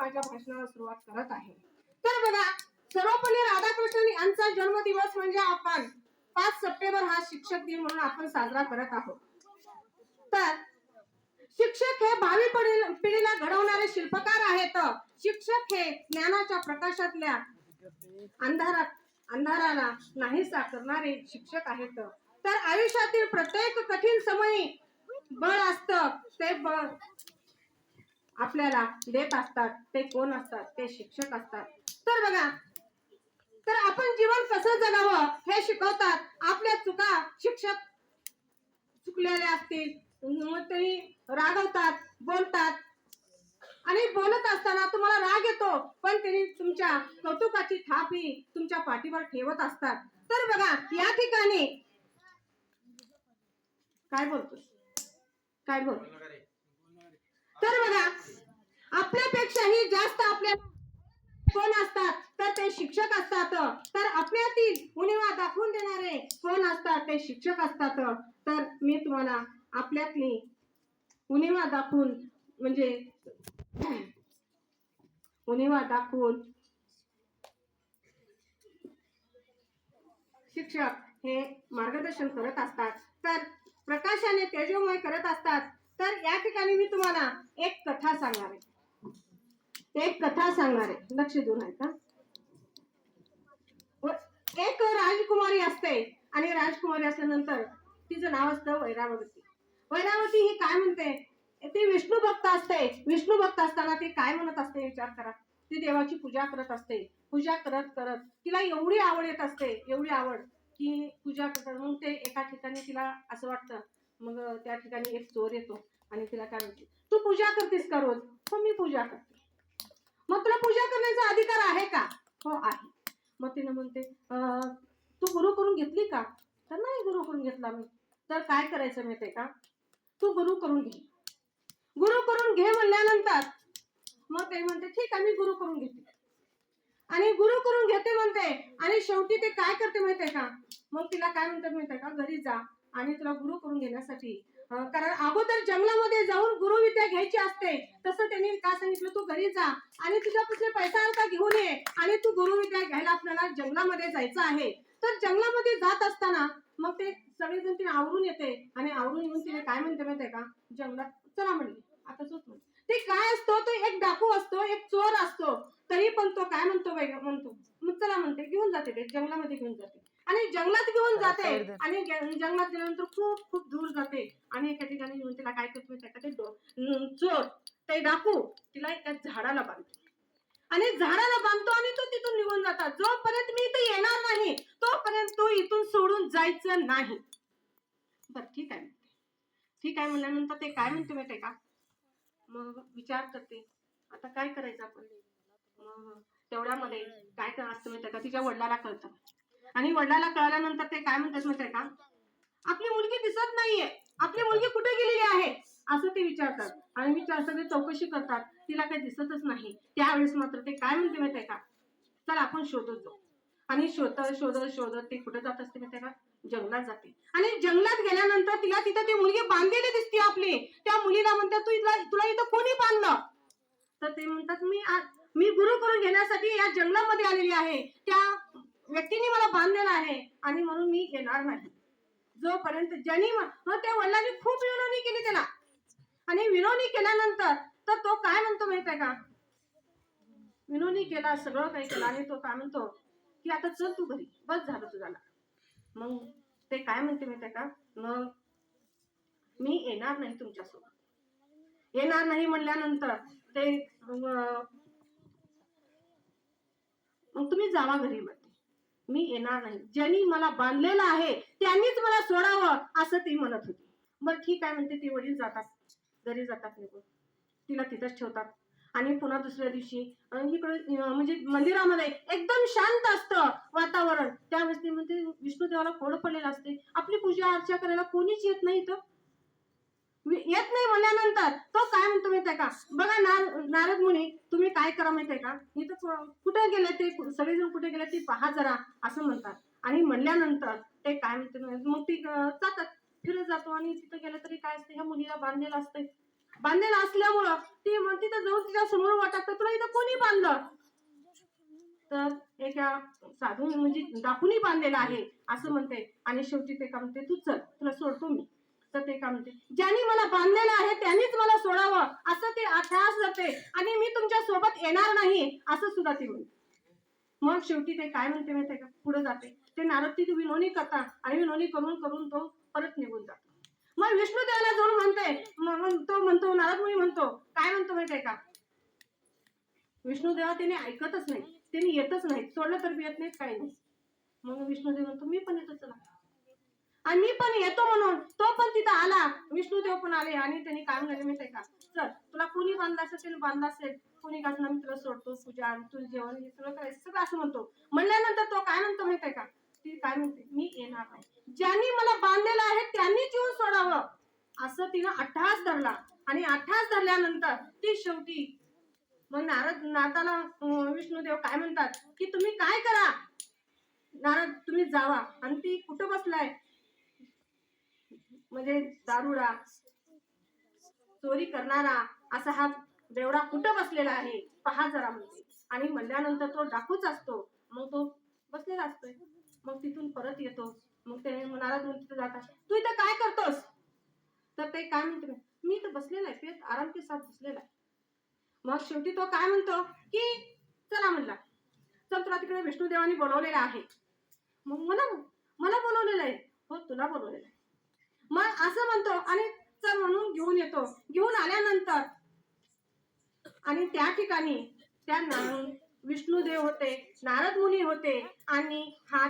माझ्या भाषणाला सुरुवात करत आहे. तर बघा सर्वपल्ली राधाकृष्णन यांचा जन्मदिवस म्हणजे आपण पाच सप्टेंबर हा शिक्षक दिन म्हणून आपण साजरा करत आहोत. तर शिक्षक हे भावी पिढीला घडवणारे शिल्पकार आहेत. शिक्षक हे ज्ञानाच्या प्रकाशातल्या अंधारात अंधाराला नाहीसा करणारे शिक्षक आहेत. तर आयुष्यातील प्रत्येक कठीण समयी बळ असत ते बळ आपल्याला देत असतात ते कोण असतात? ते शिक्षक असतात. तर बघा तर आपण जीवन कसं जगावं हे शिकवतात आपल्या चुका शिक्षक चुकलेल्या असतील मग तरी रागवतात बोलतात. आणि बोलत असताना तुम्हाला राग येतो पण त्यांनी तुमच्या कौतुकाची थाप ही तुमच्या पाठीवर ठेवत असतात. तर बघा या ठिकाणी काय बोलतो काय बोल तर बघा आपल्यापेक्षाही जास्त आपल्या कोण असतात? तर ते शिक्षक असतात. तर आपल्यातील उणीवा दाखवून देणारे कोण असतात? ते शिक्षक असतात. तर मी तुम्हाला आपल्यातली उणीवा दाखवून म्हणजे उणीवा दाखवून शिक्षक हे मार्गदर्शन करत असतात. तर प्रकाशाने तेजोमय करत असतात. तर या ठिकाणी मी तुम्हाला एक कथा सांगणार आहे. एक कथा सांगणार आहे. लक्ष देऊन ऐका का एक राजकुमारी असते आणि राजकुमारी असल्यानंतर तिचं नाव असतं वैरावती. वैरावती ही काय म्हणते? ती विष्णू भक्त असते. विष्णू भक्त असताना ती काय म्हणत असते विचार करा. ती देवाची पूजा करत असते. पूजा करत करत तिला एवढी आवड येत असते एवढी आवड की पूजा करतात मग ते एका ठिकाणी तिला असं वाटतं मग त्या ठिकाणी एक चोर येतो आणि तिला काय म्हणते तू पूजा करतेस का रोज? हो मी पूजा करते. मग तुला पूजा करण्याचा अधिकार आहे का? हो आहे. मग तिने म्हणते तू गुरु करून घेतली का? तर नाही गुरु करून घेतला मी. तर काय करायचं माहितीये का? तू गुरु करून घे. गुरु करून घे म्हणल्यानंतर? मग ते म्हणते ठीक आहे मी गुरु करून घेते. आणि गुरु करून घेते म्हणते. आणि शेवटी ते काय करते माहितीये का? मग तिला काय म्हणते माहितीये का? घरी जा. आणि तुला गुरु करून घेण्यासाठी. कारण अगोदर जंगलामध्ये जाऊन गुरुविद्या घ्यायची असते. तसं त्यांनी काय सांगितलं? तू घरी जा आणि तुझ्यापासून पैसा अर्था घेऊन ये आणि तू गुरुविद्या घ्यायला आपल्याला जंगलामध्ये जायचं आहे. तर जंगलामध्ये जात असताना मग ते सगळेजण तिने आवरून येते आणि आवरून येऊन तिने काय म्हणते माहिती का? जंगलात चला म्हणली आता चोच ते काय असतो? तो एक डाकू असतो एक चोर असतो. तरी पण तो काय म्हणतो म्हणतो. मग चला म्हणते. घेऊन जाते ते. जंगलामध्ये घेऊन जाते. आणि जंगलात घेऊन जाते. आणि जंगलात गेल्यानंतर खूप खूप दूर जाते. आणि एका ठिकाणी येऊन तिला काय करतो माहितीये का? ते डो- अं, चोर ते डाकू तिला एका झाडाला बांधतो. आणि झाडाला बांधतो आणि तो तिथून निघून जातात जोपर्यंत मी इथे येणार नाही तोपर्यंत तो इथून सोडून जायचं नाही. बर ठीक आहे. ठीक आहे म्हणल्यानंतर ते काय म्हणते माहितीये का? मग विचार करते. आता काय करायचं आपण? मग तेवढ्यामध्ये काय कर असतं माहितीये का? तिच्या वडिलाला कळतं. आणि वडिलाला कळल्यानंतर ते काय म्हणतात माहितीये का? आपली मुलगी दिसत नाहीये. आपली मुलगी कुठे गेलेली आहे? असं ते विचारतात. आणि विचार सगळे चौकशी करतात. तिला काही दिसतच नाही. त्यावेळेस मात्र ते काय म्हणते माहितीये का? चल आपण शोधत जाऊ. आणि शोधत शोधत शोधत ते कुठे जात असते माहिती का? जंगलात जाते. आणि जंगलात गेल्यानंतर तिला तिथं ती मुलगी बांधलेली दिसते आपली. त्या मुलीला म्हणतात तू इथला तुला इथं कोणी बांधलं? तर ते म्हणतात मी मी गुरु करून घेण्यासाठी या जंगलामध्ये आलेली आहे. त्या व्यक्तीने मला बांधलेला आहे आणि म्हणून मी येणार नाही. जोपर्यंत ज्यांनी मग त्या वडिलांनी खूप विनवणी केली त्याला. आणि विनवणी केल्यानंतर तर तो काय म्हणतो माहीत आहे का? विनोदी केला सगळं काही केलं आणि तो काय म्हणतो की आता चल तू घरी बस झालं तुझ्याला. मग ते काय म्हणते माहीत आहे का? मग मी येणार नाही तुमच्यासोबत. येणार नाही म्हणल्यानंतर ते मग तुम्ही जावा घरी मग. मी येणार नाही. ज्यांनी मला बांधलेलं आहे त्यांनीच मला सोडावं असं ती म्हणत होती. बरं ठीक आहे म्हणते ती वडील जातात. घरी जातात निघून तिला तिथंच ठेवतात. आणि पुन्हा दुसऱ्या दिवशी इकडे म्हणजे मंदिरामध्ये एकदम शांत असतं वातावरण. त्यावेळेस ती म्हणते विष्णुदेवाला कोड पडलेलं असते. आपली पूजा अर्चा करायला कोणीच येत नाही तर येत नाही म्हणल्यानं तो काय म्हणतो माहितीये का? बघा नार नारद मुनी तुम्ही काय करा माहितीये का? इथं कुठे गेले ते सगळेजण कुठे गेले ते पहा जरा असं म्हणतात. आणि म्हणल्यानंतर ते काय म्हणते मग ती जातात. फिरत जातो आणि तिथं गेलं तरी काय असते ह्या मुलीला बांधलेलं असते बांधलेलं असल्यामुळं ती मग तिथं जाऊन तिच्या समोर वाटत तर तुला इथं कोणी बांधलं? तर एका साधू म्हणजे दाखवूनही बांधलेलं आहे असं म्हणते. आणि शेवटी ते काय म्हणते तू चल तुला सोडतो मी. तर ते का म्हणते? ज्यांनी मला बांधलेलं आहे त्यांनीच मला सोडावं. असं ते आठास जाते. आणि मी तुमच्यासोबत येणार नाही असं सुद्धा ती म्हणते. मग शेवटी ते काय म्हणते माहिती का? पुढे जाते. ते नारद ती विनोनी करता आणि विनोनी करून करून तो परत निघून जातो. मग विष्णुदेवाला जाऊन म्हणते मग तो म्हणतो नारद मुनी म्हणतो काय म्हणतो माहितीये का? विष्णुदेवा त्याने ऐकतच नाही. त्याने येतच नाही. सोडलं तर येत नाही काही नाही मग विष्णुदेव म्हणतो मी पण येतो चला. आणि मी पण येतो म्हणून. तो पण तिथं आला. विष्णुदेव पण आले आणि त्यांनी काय म्हणाले माहितीये का? चल तुला कोणी बांधला असेल त्याने बांधला असेल. कोणी घातला मी तुला सोडतो पूजा तुझं जेवण हे सगळं करायचं. सगळं असं म्हणतो. म्हणल्यानंतर तो काय म्हणतो माहितीये का? ती काय म्हणते? मी येणार नाही. ज्यांनी मला बांधलेलं आहे त्यांनी जीवन सोडावं. असं तिनं अठ्ठास धरला. आणि अठ्ठास धरल्यानंतर ती शेवटी मग नारद नाताला विष्णुदेव काय म्हणतात? की तुम्ही काय करा? नारद तुम्ही जावा. आणि ती कुठं बसलाय? म्हणजे दारुडा चोरी करणारा असा हा बेवडा कुठं बसलेला आहे? पहा जरा म्हणजे आणि म्हणल्यानंतर तो डाकूच असतो. मग तो बसलेला असतोय. मग तिथून परत येतो. मग ते नारद दोन तिथं जातात तू इथं काय करतोस? तर ते काय म्हणते मी इथं बसलेला आहे. पेट आराम के साथ बसलेला आहे. मग शेवटी तो काय म्हणतो? की चला म्हणला. चल तुला तिकडे विष्णुदेवाने बोलवलेला आहे. मग मला मला बोलवलेलं आहे. हो तुला बोलवलेलं आहे. मग असं म्हणतो आणि चल म्हणून घेऊन येतो. घेऊन आल्यानंतर आणि त्या ठिकाणी त्या ना- विष्णुदेव होते नारद मुनी होते आणि हा